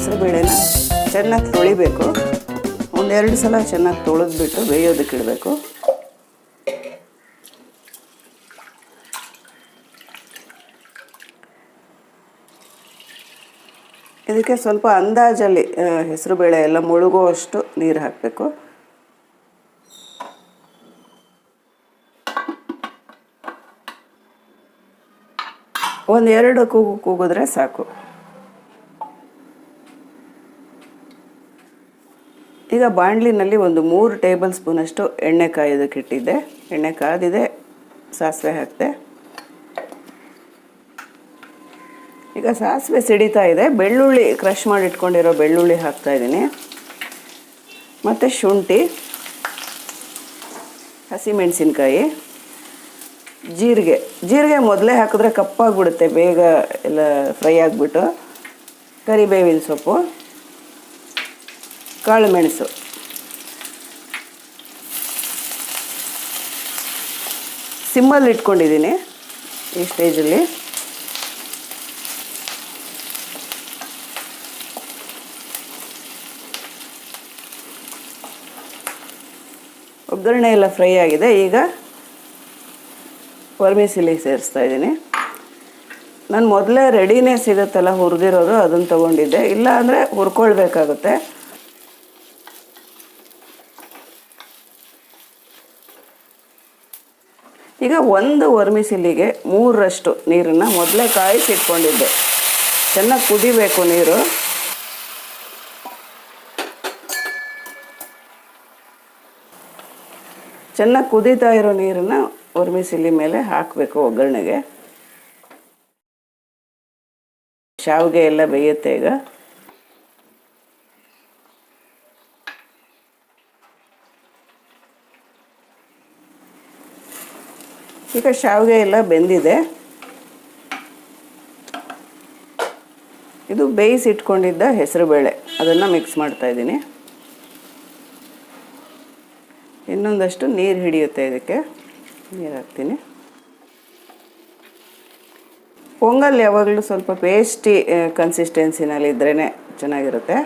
ಹೆಸರುಬೇಳೆನ ಚೆನ್ನಾಗಿ ತೊಳಿಬೇಕು. ಒಂದೆರಡು ಸಲ ಚೆನ್ನಾಗಿ ತೊಳೆದ್ಬಿಟ್ಟು ಬೇಯೋದಕ್ಕೆ ಇಡಬೇಕು. ಇದಕ್ಕೆ ಸ್ವಲ್ಪ ಅಂದಾಜಲ್ಲಿ ಹೆಸರುಬೇಳೆ ಎಲ್ಲ ಮುಳುಗುವಷ್ಟು ನೀರು ಹಾಕಬೇಕು. ಒಂದೆರಡು ಕೂಗು ಕೂಗಿದ್ರೆ ಸಾಕು. ಈಗ ಬಾಣಲಿನಲ್ಲಿ ಒಂದು ಮೂರು ಟೇಬಲ್ ಸ್ಪೂನಷ್ಟು ಎಣ್ಣೆ ಕಾಯೋದಕ್ಕೆ ಇಟ್ಟಿದ್ದೆ ಎಣ್ಣೆ ಕಾದಿದೆ ಸಾಸಿವೆ ಹಾಕಿದೆ. ಈಗ ಸಾಸಿವೆ ಸಿಡಿತಾ ಇದೆ. ಬೆಳ್ಳುಳ್ಳಿ ಕ್ರಷ್ ಮಾಡಿ ಇಟ್ಕೊಂಡಿರೋ ಬೆಳ್ಳುಳ್ಳಿ ಹಾಕ್ತಾ ಇದ್ದೀನಿ. ಮತ್ತು ಶುಂಠಿ, ಹಸಿಮೆಣಸಿನ್ಕಾಯಿ, ಜೀರಿಗೆ. ಜೀರಿಗೆ ಮೊದಲೇ ಹಾಕಿದ್ರೆ ಕಪ್ಪಾಗಿಬಿಡುತ್ತೆ, ಬೇಗ ಎಲ್ಲ ಫ್ರೈ ಆಗಿಬಿಟ್ಟು. ಕರಿಬೇವಿನ ಸೊಪ್ಪು. ಕಾಳು ಮೆಣಸು. ಸಿಮ್ಮಲ್ಲಿ ಇಟ್ಕೊಂಡಿದ್ದೀನಿ ಈ ಸ್ಟೇಜಲ್ಲಿ. ಒಗ್ಗರಣೆ ಎಲ್ಲ ಫ್ರೈ ಆಗಿದೆ. ಈಗ ವರ್ಮಿಸಿಲಿ ಸೇರಿಸ್ತಾ ಇದ್ದೀನಿ. ನಾನು ಮೊದಲೇ ರೆಡಿನೇ ಸಿಗುತ್ತಲ್ಲ ಹುರಿದಿರೋದು ಅದನ್ನು ತೊಗೊಂಡಿದ್ದೆ. ಇಲ್ಲ ಅಂದರೆ ಹುರ್ಕೊಳ್ಬೇಕಾಗುತ್ತೆ. ಈಗ ಒಂದು ವರ್ಮಿಸಿಲಿಗೆ ಮೂರರಷ್ಟು ನೀರನ್ನು ಮೊದಲೇ ಕಾಯಿಸಿಟ್ಕೊಂಡಿದ್ದೆ ಚೆನ್ನಾಗಿ ಕುದಿಬೇಕು ನೀರು. ಚೆನ್ನಾಗಿ ಕುದೀತಾ ಇರೋ ನೀರನ್ನು ವರ್ಮಿಸಿಲಿ ಮೇಲೆ ಹಾಕಬೇಕು ಒಗ್ಗರಣೆಗೆ. ಶಾವಿಗೆ ಎಲ್ಲ ಬೇಯುತ್ತೆ ಈಗ. ಈಗ ಶಾವಿಗೆ ಎಲ್ಲ ಬೆಂದಿದೆ. ಇದು ಬೇಯಿಸಿಟ್ಕೊಂಡಿದ್ದ ಹೆಸರುಬೇಳೆ. ಅದನ್ನು ಮಿಕ್ಸ್ ಮಾಡ್ತಾ ಇದ್ದೀನಿ. ಇನ್ನೊಂದಷ್ಟು ನೀರು ಹಿಡಿಯುತ್ತೆ ಇದಕ್ಕೆ. ನೀರು ಹಾಕ್ತೀನಿ. ಪೊಂಗಲ್ ಯಾವಾಗಲೂ ಸ್ವಲ್ಪ ಪೇಸ್ಟಿ ಕನ್ಸಿಸ್ಟೆನ್ಸಿನಲ್ಲಿ ಇದ್ರೇ ಚೆನ್ನಾಗಿರುತ್ತೆ.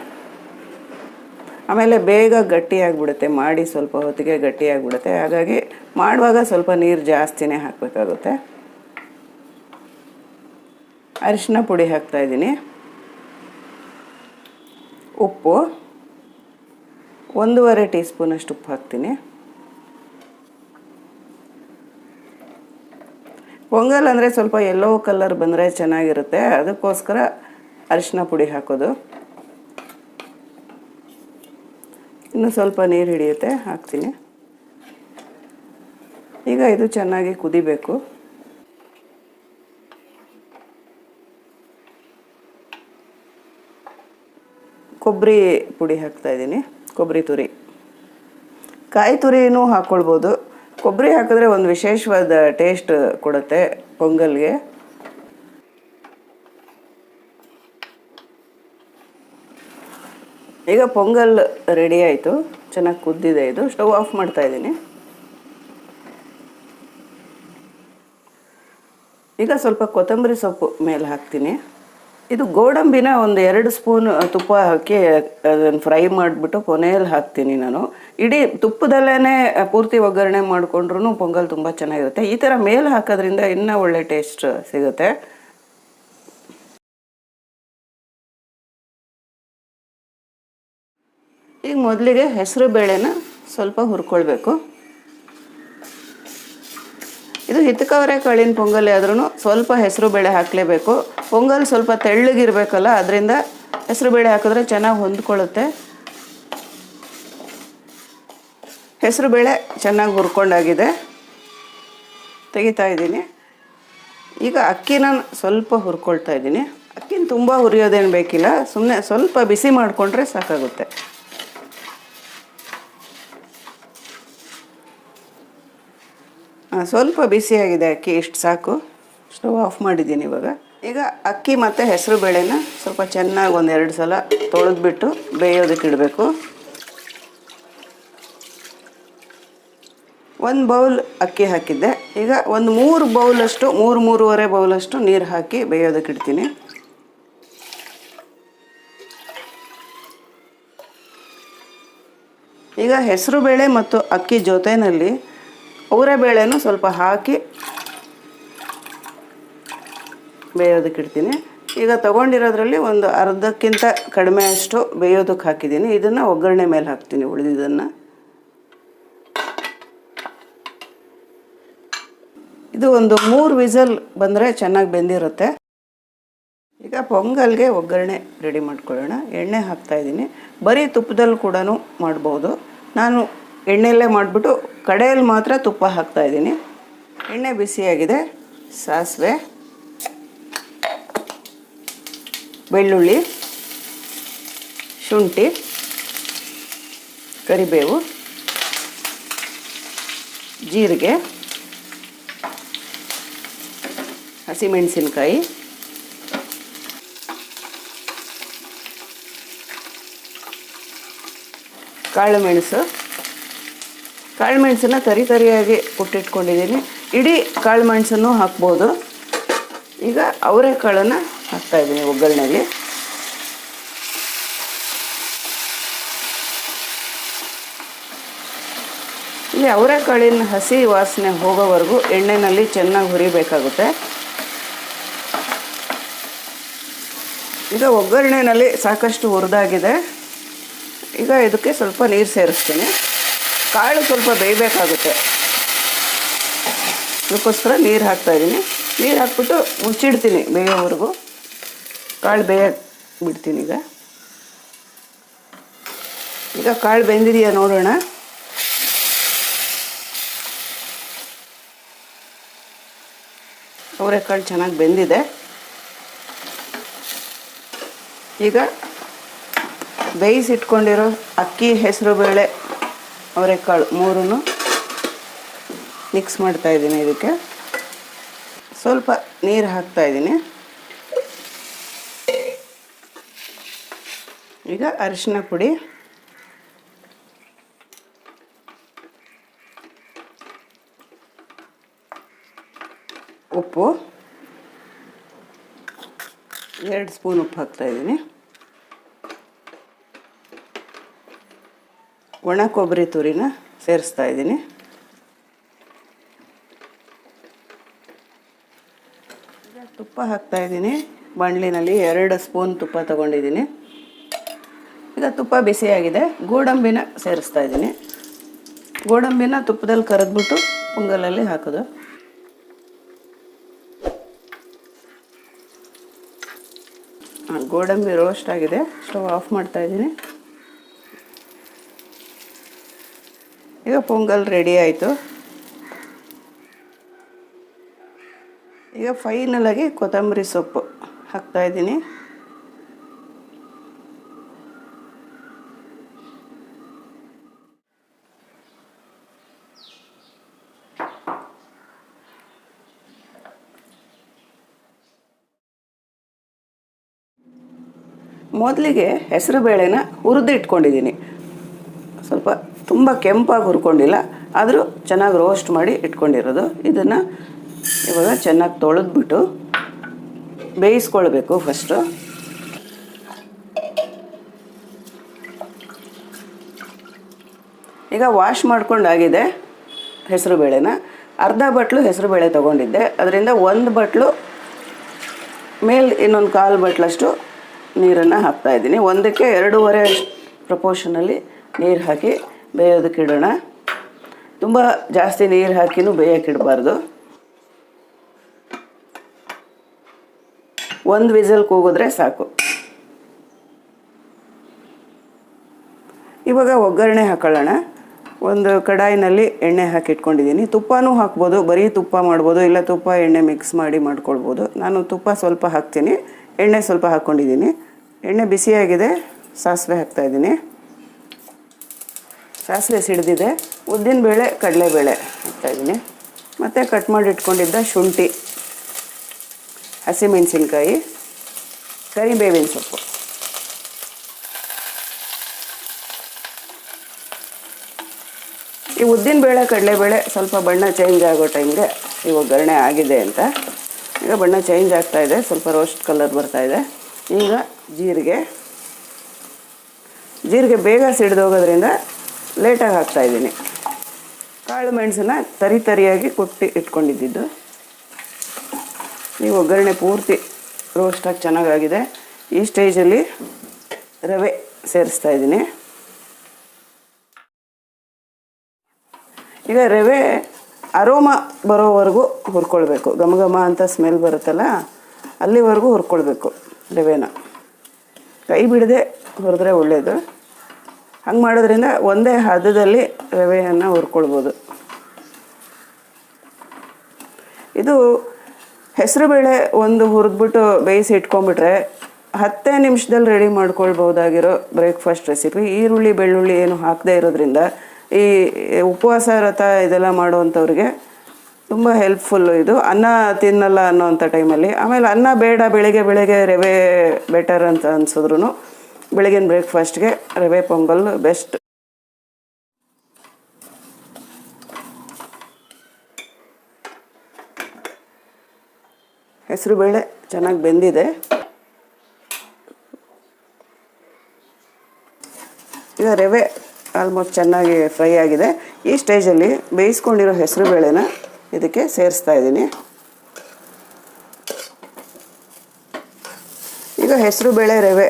ಆಮೇಲೆ ಬೇಗ ಗಟ್ಟಿಯಾಗಿಬಿಡುತ್ತೆ, ಮಾಡಿ ಸ್ವಲ್ಪ ಹೊತ್ತಿಗೆ ಗಟ್ಟಿಯಾಗಿಬಿಡುತ್ತೆ. ಹಾಗಾಗಿ ಮಾಡುವಾಗ ಸ್ವಲ್ಪ ನೀರು ಜಾಸ್ತಿನೇ ಹಾಕಬೇಕಾಗುತ್ತೆ. ಅರಿಶಿನ ಪುಡಿ ಹಾಕ್ತಾಯಿದ್ದೀನಿ ಉಪ್ಪು. ಒಂದೂವರೆ ಟೀ ಸ್ಪೂನಷ್ಟು ಉಪ್ಪು ಹಾಕ್ತೀನಿ. ಪೊಂಗಲ್ ಅಂದರೆ ಸ್ವಲ್ಪ ಯೆಲ್ಲೋ ಕಲರ್ ಬಂದರೆ ಚೆನ್ನಾಗಿರುತ್ತೆ. ಅದಕ್ಕೋಸ್ಕರ ಅರಿಶಿನ ಪುಡಿ ಹಾಕೋದು. ಇನ್ನು ಸ್ವಲ್ಪ ನೀರು ಹಿಡಿಯುತ್ತೆ, ಹಾಕ್ತೀನಿ. ಈಗ ಇದು ಚೆನ್ನಾಗಿ ಕುದಿಬೇಕು. ಕೊಬ್ಬರಿ ಪುಡಿ ಹಾಕ್ತಾ ಇದ್ದೀನಿ, ಕೊಬ್ಬರಿ ತುರಿ. ಕಾಯಿ ತುರಿನೂ ಹಾಕ್ಕೊಳ್ಬೋದು ಕೊಬ್ಬರಿ ಹಾಕಿದ್ರೆ ಒಂದು ವಿಶೇಷವಾದ ಟೇಸ್ಟ್ ಕೊಡುತ್ತೆ, ಪೊಂಗಲ್ಗೆ. ಈಗ ಪೊಂಗಲ್ ರೆಡಿ ಆಯಿತು. ಚೆನ್ನಾಗಿ ಕುದ್ದಿದೆ ಇದು. ಸ್ಟವ್ ಆಫ್ ಮಾಡ್ತಾ ಇದ್ದೀನಿ. ಈಗ ಸ್ವಲ್ಪ ಕೊತ್ತಂಬರಿ ಸೊಪ್ಪು ಮೇಲೆ ಹಾಕ್ತೀನಿ. ಇದು ಗೋಡಂಬಿನ ಒಂದು ಎರಡು ಸ್ಪೂನ್ ತುಪ್ಪ ಹಾಕಿ ಅದನ್ನು ಫ್ರೈ ಮಾಡಿಬಿಟ್ಟು ಕೊನೆಯಲ್ಲಿ ಹಾಕ್ತೀನಿ ನಾನು. ಇಡೀ ತುಪ್ಪದಲ್ಲೇ ಪೂರ್ತಿ ಒಗ್ಗರಣೆ ಮಾಡಿಕೊಂಡ್ರೂ ಪೊಂಗಲ್ ತುಂಬ ಚೆನ್ನಾಗಿರುತ್ತೆ. ಈ ಥರ ಮೇಲೆ ಹಾಕೋದ್ರಿಂದ ಇನ್ನೂ ಒಳ್ಳೆ ಟೇಸ್ಟ್ ಸಿಗುತ್ತೆ. ಈಗ ಮೊದಲಿಗೆ ಹೆಸರು ಬೇಳೆನ ಸ್ವಲ್ಪ ಹುರ್ಕೊಳ್ಬೇಕು. ಇದು ಹಿತಕವರೆ ಕಾಳಿನ ಪೊಂಗಲ್ ಆದ್ರೂ ಸ್ವಲ್ಪ ಹೆಸರು ಬೇಳೆ ಹಾಕಲೇಬೇಕು. ಪೊಂಗಲ್ ಸ್ವಲ್ಪ ತೆಳ್ಳಗಿರಬೇಕಲ್ಲ, ಅದರಿಂದ ಹೆಸರು ಬೇಳೆ ಹಾಕಿದ್ರೆ ಚೆನ್ನಾಗಿ ಹೊಂದ್ಕೊಳ್ಳುತ್ತೆ. ಹೆಸರು ಬೇಳೆ ಚೆನ್ನಾಗಿ ಹುರ್ಕೊಂಡಾಗಿದೆ. ತೆಗಿತಾ ಇದ್ದೀನಿ. ಈಗ ಅಕ್ಕಿನ ಸ್ವಲ್ಪ ಹುರ್ಕೊಳ್ತಾ ಇದ್ದೀನಿ. ಅಕ್ಕಿನ ತುಂಬ ಹುರಿಯೋದೇನು ಬೇಕಿಲ್ಲ ಸುಮ್ಮನೆ ಸ್ವಲ್ಪ ಬಿಸಿ ಮಾಡಿಕೊಂಡ್ರೆ ಸಾಕಾಗುತ್ತೆ. ಸ್ವಲ್ಪ ಬಿಸಿಯಾಗಿದೆ ಅಕ್ಕಿ, ಇಷ್ಟು ಸಾಕು. ಸ್ಟವ್ ಆಫ್ ಮಾಡಿದ್ದೀನಿ ಇವಾಗ. ಈಗ ಅಕ್ಕಿ ಮತ್ತು ಹೆಸರು ಬೇಳೆನ ಸ್ವಲ್ಪ ಚೆನ್ನಾಗಿ ಒಂದೆರಡು ಸಲ ತೊಳೆದ್ಬಿಟ್ಟು ಬೇಯೋದಕ್ಕೆ ಇಡಬೇಕು. ಒಂದು ಬೌಲ್ ಅಕ್ಕಿ ಹಾಕಿದ್ದೆ. ಈಗ ಒಂದು ಮೂರು ಬೌಲಷ್ಟು, ಮೂರು ಮೂರುವರೆ ಬೌಲಷ್ಟು ನೀರು ಹಾಕಿ ಬೇಯೋದಕ್ಕೆ ಇಡ್ತೀನಿ. ಈಗ ಹೆಸರು ಬೇಳೆ ಮತ್ತು ಅಕ್ಕಿ ಜೊತೆಯಲ್ಲಿ ಬೇಳೆನೂ ಸ್ವಲ್ಪ ಹಾಕಿ ಬೇಯೋದಕ್ಕೆ ಇಡ್ತೀನಿ. ಈಗ ತೊಗೊಂಡಿರೋದ್ರಲ್ಲಿ ಒಂದು ಅರ್ಧಕ್ಕಿಂತ ಕಡಿಮೆ ಅಷ್ಟು ಬೇಯೋದಕ್ಕೆ ಹಾಕಿದ್ದೀನಿ. ಇದನ್ನು ಒಗ್ಗರಣೆ ಮೇಲೆ ಹಾಕ್ತೀನಿ ಉಳಿದಿದ್ದನ್ನು. ಇದು ಒಂದು ಮೂರು ವಿಸಲ್ ಬಂದರೆ ಚೆನ್ನಾಗಿ ಬೆಂದಿರುತ್ತೆ. ಈಗ ಪೊಂಗಲ್ಗೆ ಒಗ್ಗರಣೆ ರೆಡಿ ಮಾಡ್ಕೊಳ್ಳೋಣ. ಎಣ್ಣೆ ಹಾಕ್ತಾಯಿದ್ದೀನಿ ಬರೀ ತುಪ್ಪದಲ್ಲಿ ಕೂಡ ಮಾಡ್ಬೋದು. ನಾನು ಎಣ್ಣೆಯಲ್ಲೇ ಮಾಡಿಬಿಟ್ಟು ಕಡೆಯಲ್ಲಿ ಮಾತ್ರ ತುಪ್ಪ ಹಾಕ್ತಾ ಇದ್ದೀನಿ. ಎಣ್ಣೆ ಬಿಸಿಯಾಗಿದೆ, ಸಾಸಿವೆ, ಬೆಳ್ಳುಳ್ಳಿ, ಶುಂಠಿ, ಕರಿಬೇವು, ಜೀರಿಗೆ, ಹಸಿಮೆಣಸಿನ್ಕಾಯಿ. ಕಾಳು ಮೆಣಸು ಕಾಳು ಮೆಣಸನ್ನು ತರಿ ತರಿಯಾಗಿ ಕುಟ್ಟಿಟ್ಕೊಂಡಿದ್ದೀನಿ. ಇಡೀ ಕಾಳು ಮೆಣಸನ್ನು ಹಾಕ್ಬೋದು. ಈಗ ಅವರೆಕಾಳನ್ನು ಹಾಕ್ತಾಯಿದ್ದೀನಿ ಒಗ್ಗರಣೆಗೆ. ಇಲ್ಲಿ ಅವರೆಕಾಳಿನ ಹಸಿ ವಾಸನೆ ಹೋಗೋವರೆಗೂ ಎಣ್ಣೆಯಲ್ಲಿ ಚೆನ್ನಾಗಿ ಹುರಿಬೇಕಾಗುತ್ತೆ. ಈಗ ಒಗ್ಗರಣೆಯಲ್ಲಿ ಸಾಕಷ್ಟು ಹುರಿದಾಗಿದೆ. ಈಗ ಇದಕ್ಕೆ ಸ್ವಲ್ಪ ನೀರು ಸೇರಿಸ್ತೀನಿ. ಕಾಳು ಸ್ವಲ್ಪ ಬೇಯಬೇಕಾಗುತ್ತೆ. ಅದಕ್ಕೋಸ್ಕರ ನೀರು ಹಾಕ್ತಾಯಿದ್ದೀನಿ ನೀರು ಹಾಕ್ಬಿಟ್ಟು ಮುಚ್ಚಿಡ್ತೀನಿ ಬೇಯೋವರೆಗೂ. ಕಾಳು ಬೇಯ ಬಿಡ್ತೀನಿ ಈಗ. ಈಗ ಕಾಳು ಬೆಂದಿದೆಯಾ ನೋಡೋಣ. ಅವರೆಕಾಳು ಚೆನ್ನಾಗಿ ಬೆಂದಿದೆ. ಈಗ ಬೇಯಿಸಿಟ್ಕೊಂಡಿರೋ ಅಕ್ಕಿ ಹೆಸರುಬೇಳೆ ಅವರೆಕಾಳು ಮೂರನ್ನು ಮಿಕ್ಸ್ ಮಾಡ್ತಾ ಇದ್ದೀನಿ ಇದಕ್ಕೆ. ಸ್ವಲ್ಪ ನೀರು ಹಾಕ್ತಾ ಇದ್ದೀನಿ. ಈಗ ಅರಿಶಿನ ಪುಡಿ. ಉಪ್ಪು. ಎರಡು ಸ್ಪೂನ್ ಉಪ್ಪು ಹಾಕ್ತಾ ಒಣ ಕೊಬ್ಬರಿ ತುರಿನ ಸೇರಿಸ್ತಾ ಇದ್ದೀನಿ. ತುಪ್ಪ ಹಾಕ್ತಾ ಇದ್ದೀನಿ. ಬಾಣಲಿನಲ್ಲಿ ಎರಡು ಸ್ಪೂನ್ ತುಪ್ಪ ತಗೊಂಡಿದ್ದೀನಿ. ಈಗ ತುಪ್ಪ ಬಿಸಿಯಾಗಿದೆ. ಗೋಡಂಬಿನ ಸೇರಿಸ್ತಾ ಇದ್ದೀನಿ. ಗೋಡಂಬಿನ ತುಪ್ಪದಲ್ಲಿ ಕರೆದ್ಬಿಟ್ಟು ಪೊಂಗಲಲ್ಲಿ ಹಾಕೋದು. ಗೋಡಂಬಿ ರೋಸ್ಟ್ ಆಗಿದೆ. ಸ್ಟವ್ ಆಫ್ ಮಾಡ್ತಾ ಇದ್ದೀನಿ. ಈಗ ಪೊಂಗಲ್ ರೆಡಿ ಆಯಿತು. ಈಗ ಫೈನಲಾಗಿ ಕೊತ್ತಂಬರಿ ಸೊಪ್ಪು ಹಾಕ್ತಾ ಇದ್ದೀನಿ. ಮೊದಲಿಗೆ ಹೆಸರು ಬೇಳೆನ ಹುರಿದು ಇಟ್ಕೊಂಡಿದ್ದೀನಿ. ಸ್ವಲ್ಪ ತುಂಬ ಕೆಂಪಾಗಿ ಹುರ್ಕೊಂಡಿಲ್ಲ, ಆದರೂ ಚೆನ್ನಾಗಿ ರೋಸ್ಟ್ ಮಾಡಿ ಇಟ್ಕೊಂಡಿರೋದು. ಇದನ್ನು ಇವಾಗ ಚೆನ್ನಾಗಿ ತೊಳೆದ್ಬಿಟ್ಟು ಬೇಯಿಸ್ಕೊಳ್ಬೇಕು ಫಸ್ಟು ಈಗ ವಾಶ್ ಮಾಡ್ಕೊಂಡಾಗಿದೆ ಹೆಸರು ಬೇಳೆನ ಅರ್ಧ ಬಟ್ಲು ಹೆಸರು ಬೇಳೆ ತೊಗೊಂಡಿದ್ದೆ. ಅದರಿಂದ ಒಂದು ಬಟ್ಲು ಮೇಲೆ ಇನ್ನೊಂದು ಕಾಲು ಬಟ್ಲಷ್ಟು ನೀರನ್ನು ಹಾಕ್ತಾ ಇದ್ದೀನಿ. ಒಂದಕ್ಕೆ ಎರಡೂವರೆ ಪ್ರಪೋರ್ಷನಲ್ಲಿ ನೀರು ಹಾಕಿ ಬೇಯೋದಕ್ಕೆ ಇಡೋಣ. ತುಂಬ ಜಾಸ್ತಿ ನೀರು ಹಾಕಿನೂ ಬೇಯೋಕೆ ಇಡಬಾರ್ದು. ಒಂದು ವಿಸಲ್ ಕೂಗಿದ್ರೆ ಸಾಕು. ಇವಾಗ ಒಗ್ಗರಣೆ ಹಾಕೊಳ್ಳೋಣ. ಒಂದು ಕಡಾಯಿನಲ್ಲಿ ಎಣ್ಣೆ ಹಾಕಿ ಇಟ್ಕೊಂಡಿದ್ದೀನಿ. ತುಪ್ಪನೂ ಹಾಕ್ಬೋದು, ಬರೀ ತುಪ್ಪ ಮಾಡ್ಬೋದು, ಇಲ್ಲ ತುಪ್ಪ, ಎಣ್ಣೆ ಮಿಕ್ಸ್ ಮಾಡಿ ಮಾಡ್ಕೊಳ್ಬೋದು. ನಾನು ತುಪ್ಪ ಸ್ವಲ್ಪ ಹಾಕ್ತೀನಿ. ಎಣ್ಣೆ ಸ್ವಲ್ಪ ಹಾಕ್ಕೊಂಡಿದ್ದೀನಿ. ಎಣ್ಣೆ ಬಿಸಿಯಾಗಿದೆ, ಸಾಸಿವೆ ಹಾಕ್ತಾಯಿದ್ದೀನಿ ಸಾಸಿವೆ ಸಿಡಿದಿದೆ ಉದ್ದಿನಬೇಳೆ ಕಡಲೆಬೇಳೆ ಹಾಕ್ತಾಯಿದ್ದೀನಿ ಮತ್ತು ಕಟ್ ಮಾಡಿ ಇಟ್ಕೊಂಡಿದ್ದ ಶುಂಠಿ, ಹಸಿಮೆಣಸಿನ್ಕಾಯಿ, ಕರಿಬೇವಿನ ಸೊಪ್ಪು. ಈ ಉದ್ದಿನ ಉದ್ದಿನಬೇಳೆ ಕಡಲೆಬೇಳೆ ಸ್ವಲ್ಪ ಬಣ್ಣ ಚೇಂಜ್ ಆಗೋ ಟೈಮ್ಗೆ ಈ ಒಗ್ಗರಣೆ ಆಗಿದೆ ಅಂತ. ಈಗ ಬಣ್ಣ ಚೇಂಜ್ ಆಗ್ತಾ ಇದೆ, ಸ್ವಲ್ಪ ರೋಸ್ಟ್ ಕಲರ್ ಬರ್ತಾ ಇದೆ. ಈಗ ಜೀರಿಗೆ ಜೀರಿಗೆ ಬೇಗ ಸಿಡಿದೋಗೋದ್ರಿಂದ ಲೇಟಾಗಿ ಹಾಕ್ತಾ ಇದ್ದೀನಿ. ಕಾಳು ಮೆಣಸನ್ನ ತರಿ ತರಿಯಾಗಿ ಕುಟ್ಟಿ ಇಟ್ಕೊಂಡಿದ್ದಿದ್ದು. ನೀವು ಒಗ್ಗರಣೆ ಪೂರ್ತಿ ರೋಸ್ಟಾಗಿ ಚೆನ್ನಾಗಾಗಿದೆ. ಈ ಸ್ಟೇಜಲ್ಲಿ ರವೆ ಸೇರಿಸ್ತಾ ಇದ್ದೀನಿ. ಈಗ ರವೆ ಅರೋಮ ಬರೋವರೆಗೂ ಹುರ್ಕೊಳ್ಬೇಕು. ಘಮ ಘಮ ಅಂತ ಸ್ಮೆಲ್ ಬರುತ್ತಲ್ಲ, ಅಲ್ಲಿವರೆಗೂ ಹುರ್ಕೊಳ್ಬೇಕು ರವೆನ. ಕೈ ಬಿಡದೆ ಹುರಿದ್ರೆ ಒಳ್ಳೆಯದು ಹಂಗೆ ಮಾಡೋದ್ರಿಂದ ಒಂದೇ ಹದದಲ್ಲಿ ರವೆಯನ್ನು ಹುರ್ಕೊಳ್ಬೋದು. ಇದು ಹೆಸರುಬೇಳೆ ಒಂದು ಹುರಿದ್ಬಿಟ್ಟು ಬೇಯಿಸಿ ಇಟ್ಕೊಂಡ್ಬಿಟ್ರೆ ಹತ್ತೇ ನಿಮಿಷದಲ್ಲಿ ರೆಡಿ ಮಾಡ್ಕೊಳ್ಬೋದಾಗಿರೋ ಬ್ರೇಕ್ಫಾಸ್ಟ್ ರೆಸಿಪಿ. ಈರುಳ್ಳಿ, ಬೆಳ್ಳುಳ್ಳಿ ಏನು ಹಾಕದೇ ಇರೋದ್ರಿಂದ ಈ ಉಪವಾಸ ವ್ರತ ಇದೆಲ್ಲ ಮಾಡುವಂಥವ್ರಿಗೆ ತುಂಬ ಹೆಲ್ಪ್ಫುಲ್ಲು ಇದು. ಅನ್ನ ತಿನ್ನಲ್ಲ ಅನ್ನೋವಂಥ ಟೈಮಲ್ಲಿ ಆಮೇಲೆ ಅನ್ನ ಬೇಡ, ಬೆಳಿಗ್ಗೆ ಬೆಳಿಗ್ಗೆ ರವೆ ಬೆಟರ್ ಅಂತ ಅನ್ಸಿದ್ರು ಬೆಳಗಿನ ಬ್ರೇಕ್ಫಾಸ್ಟ್ಗೆ ರವೆ ಪೊಂಗಲ್ ಬೆಸ್ಟ್. ಹೆಸರುಬೇಳೆ ಚೆನ್ನಾಗಿ ಬೆಂದಿದೆ. ಈಗ ರವೆ ಆಲ್ಮೋಸ್ಟ್ ಚೆನ್ನಾಗಿ ಫ್ರೈ ಆಗಿದೆ. ಈ ಸ್ಟೇಜಲ್ಲಿ ಬೇಯಿಸ್ಕೊಂಡಿರೋ ಹೆಸರು ಬೇಳೆನ ಇದಕ್ಕೆ ಸೇರಿಸ್ತಾ ಇದ್ದೀನಿ. ಈಗ ಹೆಸರು ಬೇಳೆ, ರವೆ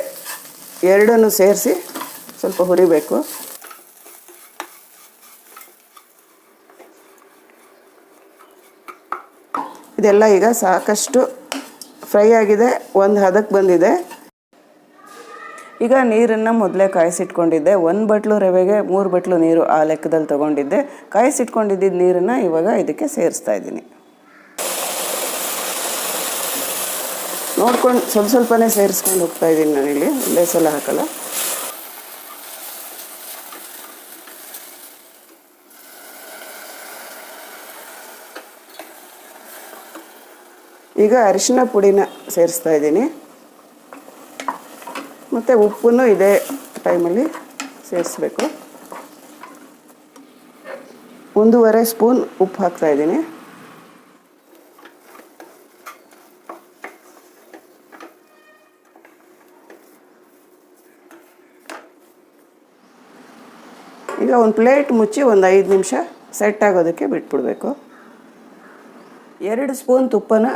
ಎರಡನ್ನು ಸೇರಿಸಿ ಸ್ವಲ್ಪ ಹುರಿಬೇಕು. ಇದೆಲ್ಲ ಈಗ ಸಾಕಷ್ಟು ಫ್ರೈ ಆಗಿದೆ, ಒಂದು ಹದಕ್ಕೆ ಬಂದಿದೆ. ಈಗ ನೀರನ್ನು ಮೊದಲೇ ಕಾಯಿಸಿಟ್ಕೊಂಡಿದ್ದೆ. ಒಂದು ಬಟ್ಲು ರವೆಗೆ ಮೂರು ಬಟ್ಲು ನೀರು ಆ ಲೆಕ್ಕದಲ್ಲಿ ತೊಗೊಂಡಿದ್ದೆ. ಕಾಯಿಸಿಟ್ಕೊಂಡಿದ್ದ ನೀರನ್ನು ಇವಾಗ ಇದಕ್ಕೆ ಸೇರಿಸ್ತಾ ಇದ್ದೀನಿ. ನೋಡ್ಕೊಂಡು ಸ್ವಲ್ಪ ಸ್ವಲ್ಪನೇ ಸೇರಿಸ್ಕೊಂಡು ಹೋಗ್ತಾ ಇದ್ದೀನಿ ನಾನಿಲ್ಲಿ ಒಂದೇ ಸಲ ಹಾಕಲ್ಲ. ಈಗ ಅರಿಶಿನ ಪುಡಿನ ಸೇರಿಸ್ತಾ ಇದ್ದೀನಿ. ಮತ್ತು ಉಪ್ಪನ್ನು ಇದೇ ಟೈಮಲ್ಲಿ ಸೇರಿಸ್ಬೇಕು. ಒಂದೂವರೆ ಸ್ಪೂನ್ ಉಪ್ಪು ಹಾಕ್ತಾ ಇದ್ದೀನಿ. ಈಗ ಒಂದು ಪ್ಲೇಟ್ ಮುಚ್ಚಿ ಒಂದು ಐದು ನಿಮಿಷ ಸೆಟ್ ಆಗೋದಕ್ಕೆ ಬಿಟ್ಬಿಡ್ಬೇಕು. ಎರಡು ಸ್ಪೂನ್ ತುಪ್ಪನ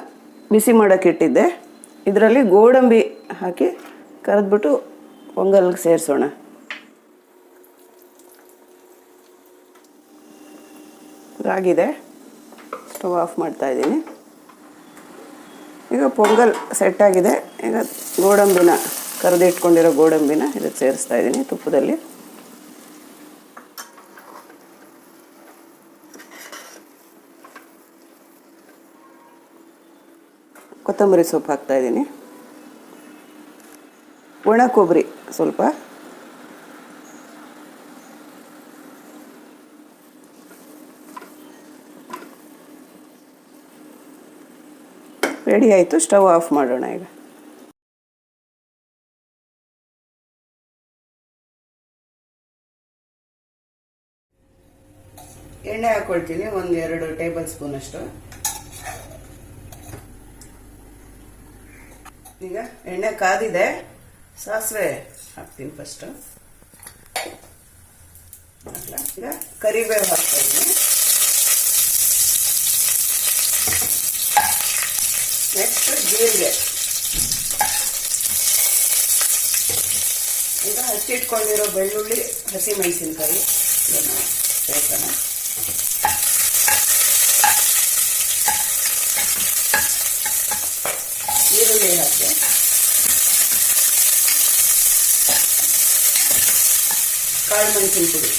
ಬಿಸಿ ಮಾಡೋಕ್ಕೆ ಇಟ್ಟಿದ್ದೆ. ಇದರಲ್ಲಿ ಗೋಡಂಬಿ ಹಾಕಿ ಕರೆದ್ಬಿಟ್ಟು ಪೊಂಗಲ್ಗೆ ಸೇರಿಸೋಣ. ರಾಗಿದೆ ಸ್ಟವ್ ಆಫ್ ಮಾಡ್ತಾ ಇದ್ದೀನಿ. ಈಗ ಪೊಂಗಲ್ ಸೆಟ್ ಆಗಿದೆ. ಈಗ ಗೋಡಂಬಿನ ಕರೆದಿಟ್ಕೊಂಡಿರೋ ಗೋಡಂಬಿನ ಇದಕ್ಕೆ ಸೇರಿಸ್ತಾ ಇದ್ದೀನಿ ತುಪ್ಪದಲ್ಲಿ. ಕೊತ್ತಂಬರಿ ಸೊಪ್ಪು ಹಾಕ್ತಾ ಇದ್ದೀನಿ. ಒಣ ಕೊಬ್ಬರಿ ಸ್ವಲ್ಪ. ರೆಡಿ ಆಯಿತು, ಸ್ಟವ್ ಆಫ್ ಮಾಡೋಣ ಈಗ. ಎಣ್ಣೆ ಹಾಕೊಳ್ತೀನಿ, ಒಂದು ಎರಡು ಟೇಬಲ್ ಸ್ಪೂನ್ ಅಷ್ಟು ಈಗ ಎಣ್ಣೆ ಕಾದಿದೆ. ಸಾಸಿವೆ ಹಾಕ್ತೀನಿ ಫಸ್ಟ್ ಈಗ ಕರಿಬೇವು ಹಾಕ್ತಾ ಇದ್ದೀನಿ ನೆಕ್ಸ್ಟ್ ಜೀರಿಗೆ. ಈಗ ಹಚ್ಚಿಟ್ಕೊಂಡಿರೋ ಬೆಳ್ಳುಳ್ಳಿ ಹಸಿಮೆಣಸಿನ್ಕಾಯಿ ಇದನ್ನು ಸೇರ್ಸೋಣ ಈರುಳ್ಳಿ ಹಾಕಿ ಕಾಳು ಮೆಣಸಿನ ಪುಡಿ.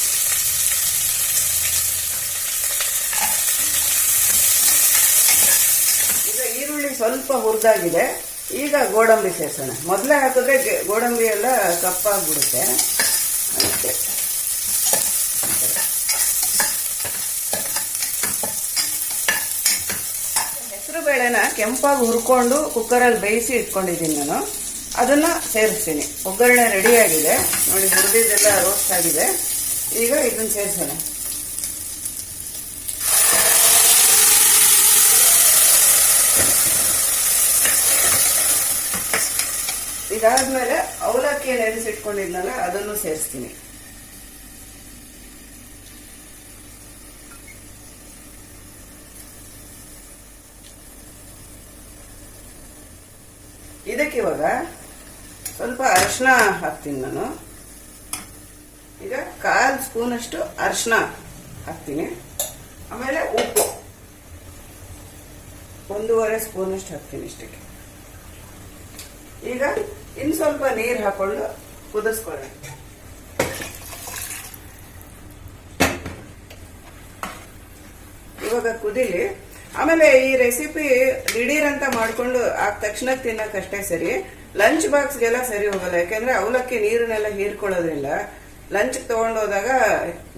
ಈಗ ಈರುಳ್ಳಿ ಸ್ವಲ್ಪ ಹುರಿದಾಗಿದೆ. ಈಗ ಗೋಡಂಬಿ ಸೇರಿಸೋಣ ಮೊದಲೇ ಹಾಕಿದ್ರೆ ಗೋಡಂಬಿ ಎಲ್ಲ ಕಪ್ಪಾಗ್ಬಿಡುತ್ತೆ ಅದಕ್ಕೆ ಹೆಸರು ಬೇಳೆನ ಕೆಂಪಾಗಿ ಹುರ್ಕೊಂಡು ಕುಕ್ಕರಲ್ಲಿ ಬೇಯಿಸಿ ಇಟ್ಕೊಂಡಿದ್ದೀನಿ ನಾನು. ಅದನ್ನ ಸೇರಿಸ್ತೀನಿ. ಒಗ್ಗರಣೆ ರೆಡಿ ಆಗಿದೆ. ನೋಡಿ, ಹುರಿದಿದ್ದೆಲ್ಲ ರೋಸ್ಟ್ ಆಗಿದೆ. ಈಗ ಇದನ್ನ ಸೇರಿಸೋಣ. ಇದಾದ್ಮೇಲೆ ಅವಲಕ್ಕಿ ನೆನೆಸಿಟ್ಕೊಂಡಿದ್ನಲ್ಲ ಅದನ್ನು ಸೇರಿಸ್ತೀನಿ. ಇದಕ್ಕೆ ಇವಾಗ ಸ್ವಲ್ಪ ಅರಿಶಿನ ಹಾಕ್ತೀನಿ ನಾನು. ಈಗ ಕಾಲು ಸ್ಪೂನಷ್ಟು ಅರಿಶಿನ ಹಾಕ್ತೀನಿ. ಆಮೇಲೆ ಉಪ್ಪು. ಒಂದೂವರೆ ಸ್ಪೂನಷ್ಟು ಹಾಕ್ತೀನಿ ಇಷ್ಟಕ್ಕೆ. ಈಗ ಇನ್ನು ಸ್ವಲ್ಪ ನೀರು ಹಾಕೊಂಡು ಕುದಿಸ್ಕೊಳ್ಳಿ ಇವಾಗ ಕುದಿಲಿ. ಆಮೇಲೆ ಈ ರೆಸಿಪಿ ದಿಢೀರ್ ಅಂತ ಮಾಡ್ಕೊಂಡು ಆದ ತಕ್ಷಣ ತಿನ್ನಕ್ಕಷ್ಟೇ ಸರಿ. ಲಂಚ್ ಬಾಕ್ಸ್ಗೆಲ್ಲ ಸರಿ ಹೋಗಲ್ಲ, ಯಾಕಂದ್ರೆ ಅವಲಕ್ಕಿ ನೀರನ್ನೆಲ್ಲ ಹೀರ್ಕೊಳ್ಳೋದ್ರಿಂದ ಲಂಚ್ ತಗೊಂಡೋದಾಗ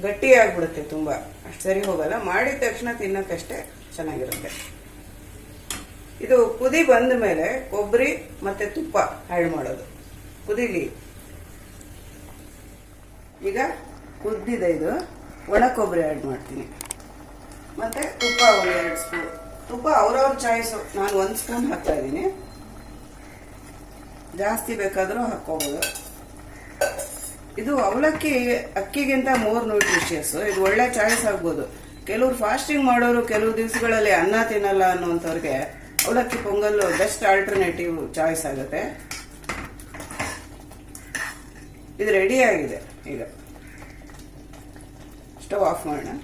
ಗಟ್ಟಿ ಆಗ್ಬಿಡುತ್ತೆ ತುಂಬಾ. ಅಷ್ಟು ಸರಿ ಹೋಗಲ್ಲ, ಮಾಡಿದ ತಕ್ಷಣ ತಿನ್ನಕ್ಕಷ್ಟೇ ಚೆನ್ನಾಗಿರುತ್ತೆ. ಇದು ಕುದಿ ಬಂದ ಮೇಲೆ ಕೊಬ್ಬರಿ ಮತ್ತೆ ತುಪ್ಪ ಆ್ಯಡ್ ಮಾಡೋದು. ಕುದಿಲಿ. ಈಗ ಕುದ್ದಿದೆ ಇದು. ಒಣ ಕೊಬ್ಬರಿ ಆ್ಯಡ್ ಮಾಡ್ತೀನಿ. ಮತ್ತೆ ತುಪ್ಪ ಒಂದು ಎರಡು ಸ್ಪೂನ್. ತುಪ್ಪ ಅವ್ರವ್ರ ಚಾಯ್ಸು ನಾನು ಒಂದು ಸ್ಪೂನ್ ಹಾಕ್ತಾ ಇದ್ದೀನಿ. ಜಾಸ್ತಿ ಬೇಕಾದರೂ ಹಾಕ್ಕೋಬೋದು. ಇದು ಅವಲಕ್ಕಿ ಅಕ್ಕಿಗಿಂತ ಮೋರ್ ನ್ಯೂಟ್ರಿಷಿಯಸ್ ಇದು ಒಳ್ಳೆ ಚಾಯ್ಸ್ ಆಗ್ಬೋದು. ಕೆಲವ್ರು ಫಾಸ್ಟಿಂಗ್ ಮಾಡೋರು ಕೆಲವು ದಿವಸಗಳಲ್ಲಿ ಅನ್ನ ತಿನ್ನಲ್ಲ ಅನ್ನೋಂಥವ್ರಿಗೆ ಅವಲಕ್ಕಿ ಪೊಂಗಲ್ ಬೆಸ್ಟ್ ಆಲ್ಟರ್ನೇಟಿವ್ ಚಾಯ್ಸ್ ಆಗುತ್ತೆ. ಇದು ರೆಡಿ ಆಗಿದೆ ಈಗ. ಸ್ಟವ್ ಆಫ್ ಮಾಡೋಣ.